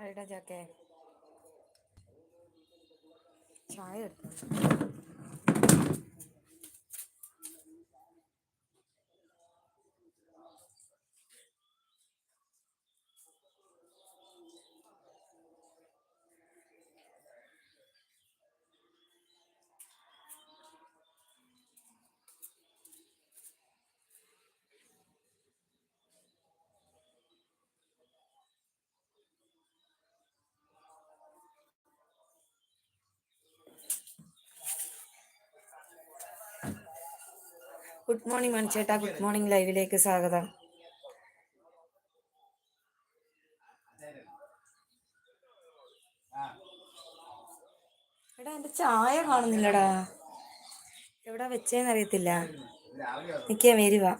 ചായയുടെ ചാക്കെ ചായ എടുത്തു ഗുഡ് മോർണിംഗ് മണിച്ചേട്ടാ ഗുഡ് മോർണിംഗ് ലൈവിലേക്ക് സ്വാഗതം. എടാ എന്റെ ചായ കാണുന്നില്ലടാ. എവിടാ വെച്ചേന്നറിയത്തില്ല നിക്കേ വരുവാ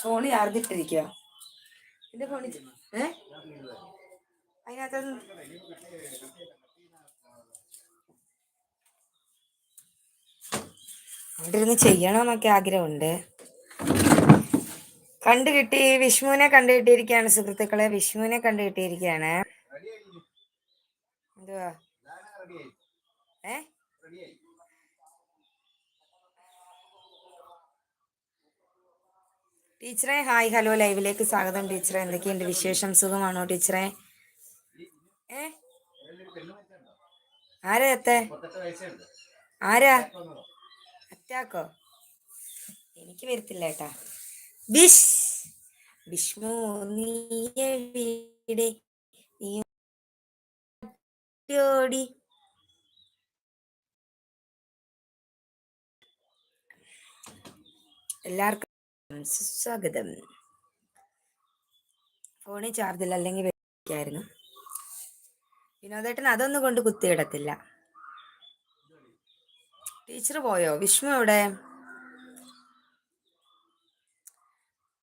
ഫോണ് ചാർജിട്ടിരിക്കുക എന്റെ ഫോണിൽ ഏ? അതിനകത്ത് അവിടെ ഇരുന്ന് ചെയ്യണമെന്നൊക്കെ ആഗ്രഹമുണ്ട്. കണ്ടു കിട്ടി വിഷ്ണുവിനെ കണ്ടു കിട്ടിയിരിക്കുകയാണ് സുഹൃത്തുക്കളെ. വിഷ്ണുവിനെ കണ്ടു കിട്ടിയിരിക്കുകയാണ് എന്തുവാ? ഏ? ടീച്ചറെ ഹായ്. ഹലോ ലൈവിലേക്ക് സ്വാഗതം ടീച്ചറെ. എന്തൊക്കെയുണ്ട് വിശേഷം? സുഖമാണോ ടീച്ചറെ? ഏ? ആരാ എത്തേ ആരാ? അറ്റാക്കോ എനിക്ക് വരത്തില്ല ഏട്ടാ വിഷ് വിഷ്ണു നീടെ നീടി എല്ലാവർക്കും സ്വാഗതം ഫോണിൽ ചാർജില്ല അല്ലെങ്കിൽ വിളിക്കായിരുന്നു വിനോദേട്ടൻ അതൊന്നും കൊണ്ട് കുത്തിയിടത്തില്ല ടീച്ചർ പോയോ? വിഷ്ണു എവിടെ?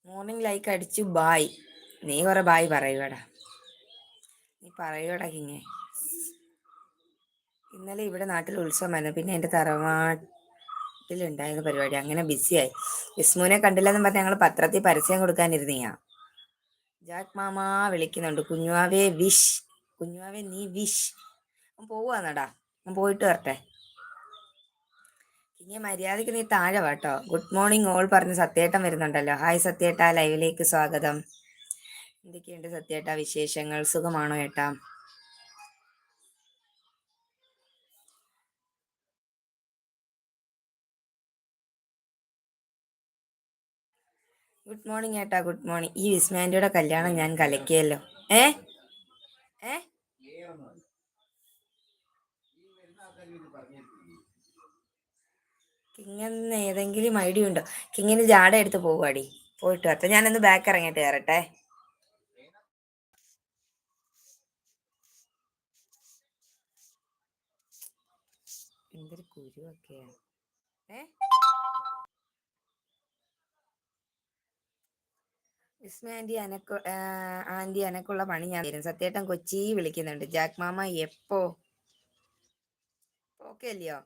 മോർണിംഗ് ലൈക്ക് അടിച്ചു ബായ് നീ കുറെ ബായ് പറയുവാടാ. നീ പറയുവാടാ കിങ്ങേ. ഇന്നലെ ഇവിടെ നാട്ടിൽ ഉത്സവമായിരുന്നു പിന്നെ എന്റെ തറവാട്ടിലുണ്ടായിരുന്ന പരിപാടി. അങ്ങനെ ബിസിയായി വിസ്മുവിനെ കണ്ടില്ലെന്നും പറഞ്ഞ് ഞങ്ങൾ പത്രത്തിൽ പരസ്യം കൊടുക്കാനിരുന്നീയാ. ജാക്ക് മാമ വിളിക്കുന്നുണ്ട്. കുഞ്ഞുവാവേ വിഷ്. കുഞ്ഞുവാവേ നീ വിഷ്. പോവാന്നടാ. പോയിട്ട് വരട്ടെ. ഇനി മര്യാദയ്ക്ക് നീ താഴെ വാട്ടോ ഗുഡ് മോർണിംഗ് ഓൾ പറഞ്ഞ് സത്യേട്ടൻ വരുന്നുണ്ടല്ലോ. ഹായ് സത്യേട്ട. ലൈവിലേക്ക് സ്വാഗതം. എന്തൊക്കെയുണ്ട് സത്യേട്ട വിശേഷങ്ങൾ? സുഖമാണോ ഏട്ടാ? ഗുഡ് മോർണിംഗ് ഏട്ടാ. ഗുഡ് മോർണിംഗ് ഈ വിസ്മാൻഡിയുടെ കല്യാണം ഞാൻ കലക്കിയല്ലോ. ഏ? ഏ? കിങ്ങനെ ഏതെങ്കിലും ഐഡിയ ഉണ്ടോ? കിങ്ങിന് ജാട എടുത്ത് പോവാടി പോയിട്ട് വരട്ടെ ഞാനൊന്ന് ബാക്ക് ഇറങ്ങിയിട്ട് കയറട്ടെ എന്തൊരു കുരുവൊക്കെയാ. ഏ? വിസ്മ ആന്റി അനക്ക് ആന്റി അനക്കുള്ള പണി ഞാൻ തരും. സത്യേട്ടൻ കൊച്ചി വിളിക്കുന്നുണ്ട്. ജാക്ക് മാമ എപ്പോ? ഓക്കെ അല്ലയോ?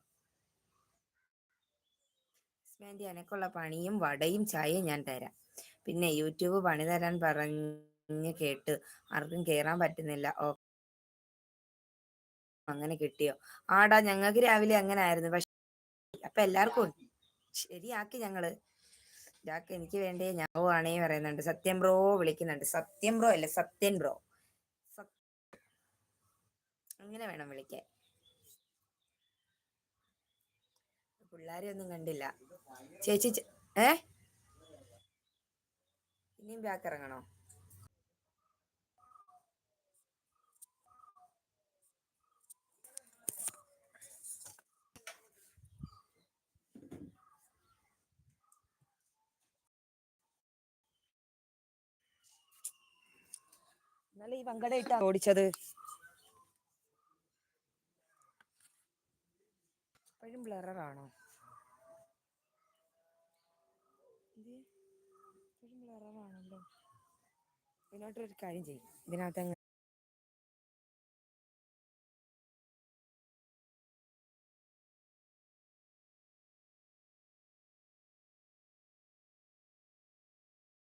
വിസ്മ എനക്കുള്ള പണിയും വടയും ചായയും ഞാൻ തരാം. പിന്നെ യൂട്യൂബ് പണി തരാൻ പറഞ്ഞ് കേട്ട് ആർക്കും കേറാൻ പറ്റുന്നില്ല. ഓ അങ്ങനെ കിട്ടിയോ? ആടാ ഞങ്ങൾക്ക് രാവിലെ അങ്ങനെ ആയിരുന്നു. പക്ഷെ അപ്പൊ എല്ലാവർക്കും. ശരിയാക്കി ഞങ്ങൾ. ഇതാക്കി എനിക്ക് വേണ്ടേ? ഞാൻ ആണേ പറയുന്നുണ്ട്. സത്യം ബ്രോ വിളിക്കുന്നുണ്ട്. സത്യം ബ്രോ അല്ല സത്യൻ ബ്രോ. അങ്ങനെ വേണം വിളിക്കാൻ. പിള്ളാരെ ഒന്നും കണ്ടില്ല. ചേച്ചി ഏ? ഇനിയും ബാക്ക് ഇറങ്ങണോ? എന്നാലും ഈ വങ്കട ഇട്ടാ ഓടിച്ചത്. ഇപ്പോഴും ബ്ലറാണോ ബ്ലറാണല്ലോ ഇതിനകത്തൊരു കാര്യം ചെയ്യും. ഇതിനകത്ത്